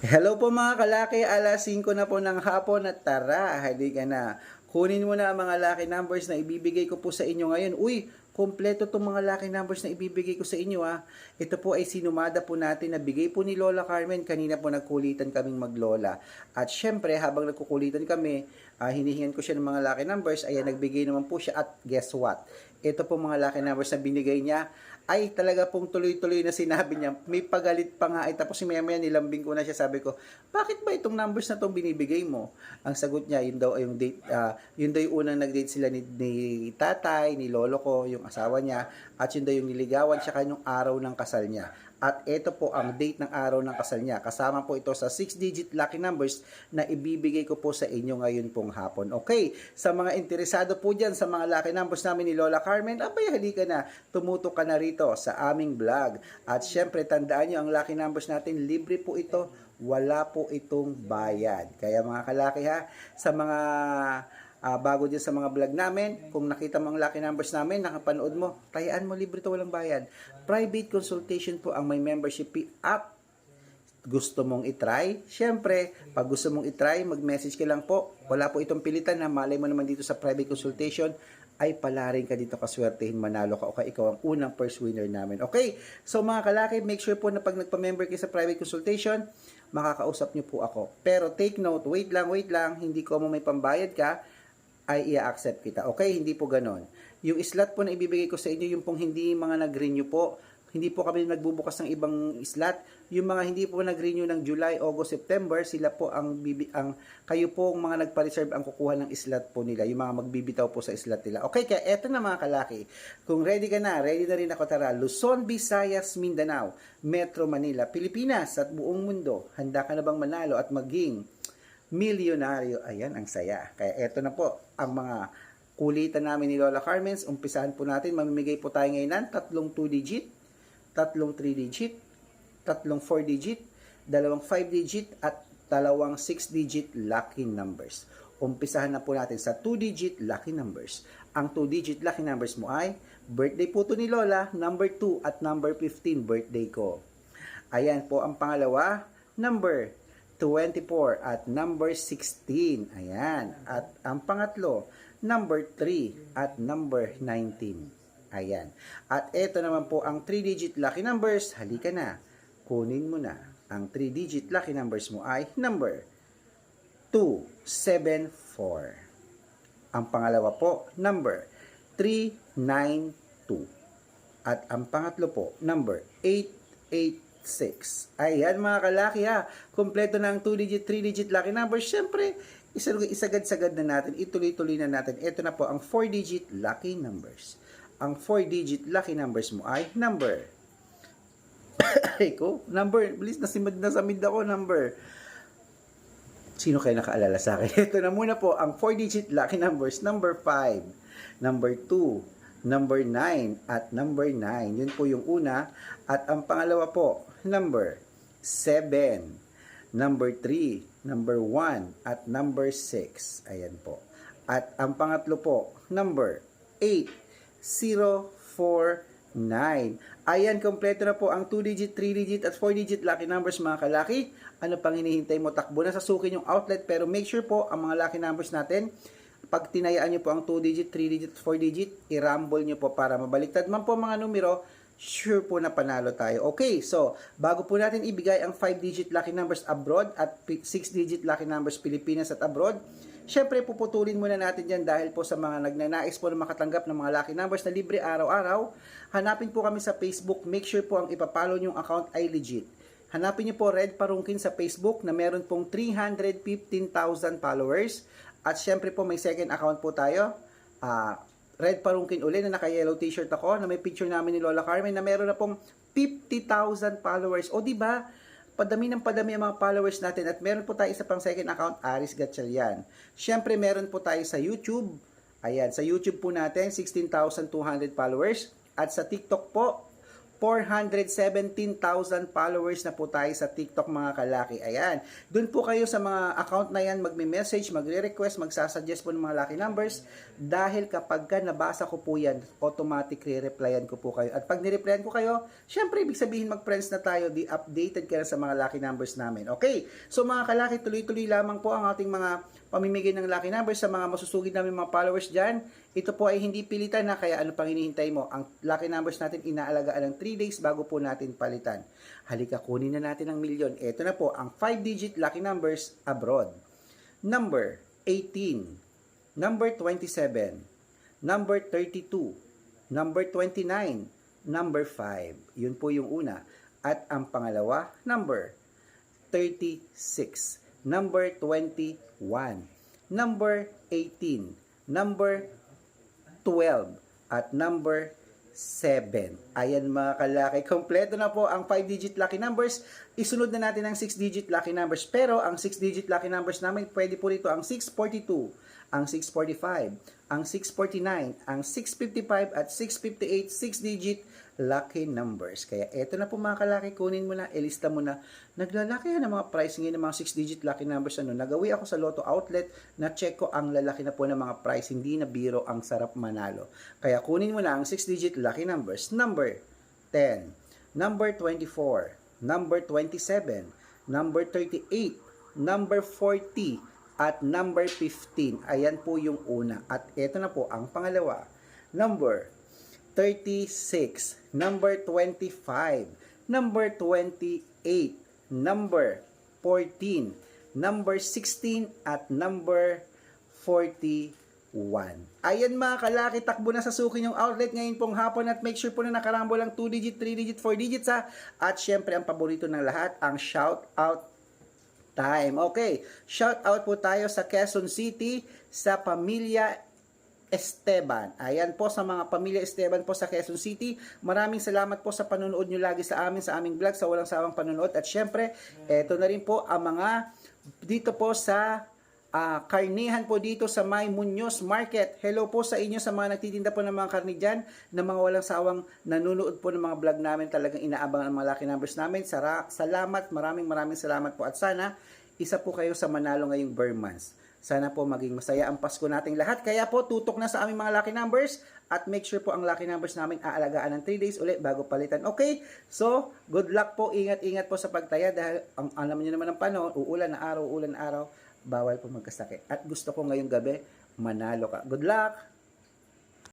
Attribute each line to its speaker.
Speaker 1: Hello po mga kalaki, alas 5 na po ng hapon at tara, halika na. Kunin mo na ang mga lucky numbers na ibibigay ko po sa inyo ngayon. Uy, kompleto itong mga lucky numbers na ibibigay ko sa inyo ha. Ito po ay sinumada po natin na bigay po ni Lola Carmen. Kanina po nagkulitan kaming maglola. At syempre, habang nagkukulitan kami, ah, hinihingan ko siya ng mga lucky numbers. Ayan, nagbigay naman po siya. At guess what? Ito po mga lucky numbers na binigay niya ay talaga pong tuloy-tuloy na sinabi niya. May pagalit pa nga. Ay, tapos si maya maya nilambing ko na siya. Sabi ko, bakit ba itong numbers na itong binibigay mo? Ang sagot niya, yun daw yung date, ah, yun daw yung unang nag-date sila ni, ni tatay, ni lolo ko, yung asawa niya, at yun daw yung niligawan siya kanyang araw ng kasal niya. At ito po ang date ng araw ng kasal niya. Kasama po ito sa 6-digit lucky numbers na ibibigay ko po sa inyo ngayon pong hapon. Okay, sa mga interesado po dyan sa mga lucky numbers namin ni Lola Carmen, abay halika na, tumutok ka na rito sa aming vlog. At syempre, tandaan nyo, ang lucky numbers natin, libre po ito, wala po itong bayad. Kaya mga kalaki ha, sa mga Ah, bago din sa mga vlog namin, kung nakita mo ang lucky numbers namin, nakapanood mo, tayaan mo libre to walang bayad. Private consultation po ang may membership fee up. Gusto mong itry? Siyempre, pag gusto mong itry, mag-message ka lang po. Wala po itong pilitan na malay mo naman dito sa private consultation ay palaring ka dito kaswertehin manalo ka o kaya ikaw ang unang first winner namin. Okay? So mga kalaki, make sure po na pag nagpa-member kayo sa private consultation, makakausap niyo po ako. Pero take note, wait lang, wait lang, hindi ko mo may pambayad ka, ay i-accept kita. Okay, hindi po ganon. Yung slot po na ibibigay ko sa inyo, yung pong hindi mga nag-renew po, hindi po kami nagbubukas ng ibang slot. Yung mga hindi po nag-renew ng July, August, September, sila po ang, bibi, ang kayo po ang mga nagpa-reserve ang kukuha ng slot po nila, yung mga magbibitaw po sa slot nila. Okay, kaya eto na mga kalaki. Kung ready ka na, ready na rin ako tara. Luzon, Visayas, Mindanao, Metro Manila, Pilipinas at buong mundo. Handa ka na bang manalo at maging milyonaryo. Ayan, ang saya. Kaya eto na po ang mga kulitan namin ni Lola Carmen's. Umpisahan po natin. Mamimigay po tayo ngayon ng tatlong 2-digit, tatlong 3-digit, tatlong 4-digit, dalawang 5-digit, at dalawang 6-digit lucky numbers. Umpisahan na po natin sa 2-digit lucky numbers. Ang 2-digit lucky numbers mo ay birthday po to ni Lola, number 2 at number 15 birthday ko. Ayan po ang pangalawa, number 24 at number 16. Ayan. At ang pangatlo, number 3 at number 19. Ayan. At ito naman po ang 3-digit lucky numbers. Halika na. Kunin mo na. Ang 3-digit lucky numbers mo ay number 274. Ang pangalawa po, number 392. At ang pangatlo po, number 886. Ayan mga kalaki ha. Kompleto na ang 2-digit, 3-digit lucky numbers. Siyempre, isa, isagad-sagad na natin. Ituloy-tuloy na natin. Ito na po ang 4-digit lucky numbers. Ang 4-digit lucky numbers mo ay number. Ko, number. Bilis na simad na sa mid ako, number. Sino kayo nakaalala sa akin? Ito na muna po ang 4-digit lucky numbers. Number 5, number 2, number 9, at number 9. Yun po yung una. At ang pangalawa po, number 7, number 3, number 1, at number 6. Ayan po. At ang pangatlo po, number 8, 049. Ayan, kompleto na po ang 2-digit, 3-digit, at 4-digit lucky numbers mga kalaki. Ano pang hinihintay mo? Takbo na sa sukin yung outlet pero make sure po ang mga lucky numbers natin pag tinayaan nyo po ang 2-digit, 3-digit, 4-digit, i-rumble nyo po para mabaliktad man po mga numero, sure po na panalo tayo. Okay, so, bago po natin ibigay ang 5-digit lucky numbers abroad at 6-digit lucky numbers Pilipinas at abroad, syempre puputulin muna natin yan dahil po sa mga nagnanais po na makatanggap ng mga lucky numbers na libre araw-araw, hanapin po kami sa Facebook, make sure po ang ipapalo nyong account ay legit. Hanapin niyo po Red Parungkin sa Facebook na meron pong 315,000 followers. At syempre po may second account po tayo. Ah, Red Parungkin uli na naka-yellow t-shirt ako na may picture namin ni Lola Carmen na meron na pong 50,000 followers. O di ba? Padami ng padami ang mga followers natin at meron po tayo isa pang second account, Aris Gatchalian. Syempre meron po tayo sa YouTube. Ayan, sa YouTube po natin 16,200 followers at sa TikTok po 417,000 followers na po tayo sa TikTok mga kalaki. Ayan. Doon po kayo sa mga account na yan magme-message, magre-request, magsasuggest po ng mga lucky numbers dahil kapag ka nabasa ko po yan, automatic re-replyan ko po kayo. At pag nireplyan ko kayo, syempre ibig sabihin mag-friends na tayo, di updated ka na sa mga lucky numbers namin. Okay? So mga kalaki, tuloy-tuloy lamang po ang ating mga pamimigay ng lucky numbers sa mga masusugid namin mga followers dyan. Ito po ay hindi pilitan na kaya ano pang hinihintay mo. Ang lucky numbers natin inaalagaan ng 3 days bago po natin palitan. Halika, kunin na natin ang milyon. Ito na po ang 5-digit lucky numbers abroad. Number 18, number 27, number 32, number 29, number 5. Yun po yung una. At ang pangalawa, number 36, number 21, number 18, number 12, at number 7. Ayan mga kalaki, kompleto na po ang 5-digit lucky numbers. Isunod na natin ang 6-digit lucky numbers. Pero ang 6-digit lucky numbers namin, pwede po rito ang 642, ang 645, ang 649, ang 655 at 658 6-digit lucky numbers. Kaya eto na po mga kalaki, kunin mo na, ilista mo na. Naglalaki ang mga pricing ng mga 6-digit lucky numbers. Ano, nagawi ako sa Lotto Outlet, na check ko ang lalaki na po ng mga price, hindi na biro ang sarap manalo. Kaya kunin mo na ang 6-digit lucky numbers. Number 10, number 24, number 27, number 38, number 40, at number 15. Ayan po yung una. At ito na po ang pangalawa. Number 36, number 25, number 28, number 14, number 16, at number 41. Ayan mga kalaki, takbo na sa suki yung outlet ngayon pong hapon at make sure po na nakarambo lang 2 digit, 3 digit, 4 digits ha. At syempre ang paborito ng lahat, ang shout out time. Okay, shout out po tayo sa Quezon City sa pamilya Esteban. Ayan po sa mga pamilya Esteban po sa Quezon City. Maraming salamat po sa panonood nyo lagi sa amin, sa aming vlog, sa walang sawang panonood. At syempre, eto na rin po ang mga dito po sa ah, karnihan po dito sa May Muñoz Market. Hello po sa inyo sa mga nagtitinda po ng mga karni dyan, na mga walang sawang nanonood po ng mga vlog namin. Talagang inaabang ang mga lucky numbers namin. Sara, salamat, maraming maraming salamat po. At sana, isa po kayo sa manalo ngayong Burmans. Sana po maging masaya ang Pasko nating lahat. Kaya po, tutok na sa aming mga lucky numbers at make sure po ang lucky numbers namin aalagaan ng 3 days ulit bago palitan. Okay? So, good luck po. Ingat-ingat po sa pagtaya dahil ang alam niyo naman ng panahon, uulan na araw, uulan na araw, bawal po magkasakit. At gusto ko ngayong gabi, manalo ka. Good luck!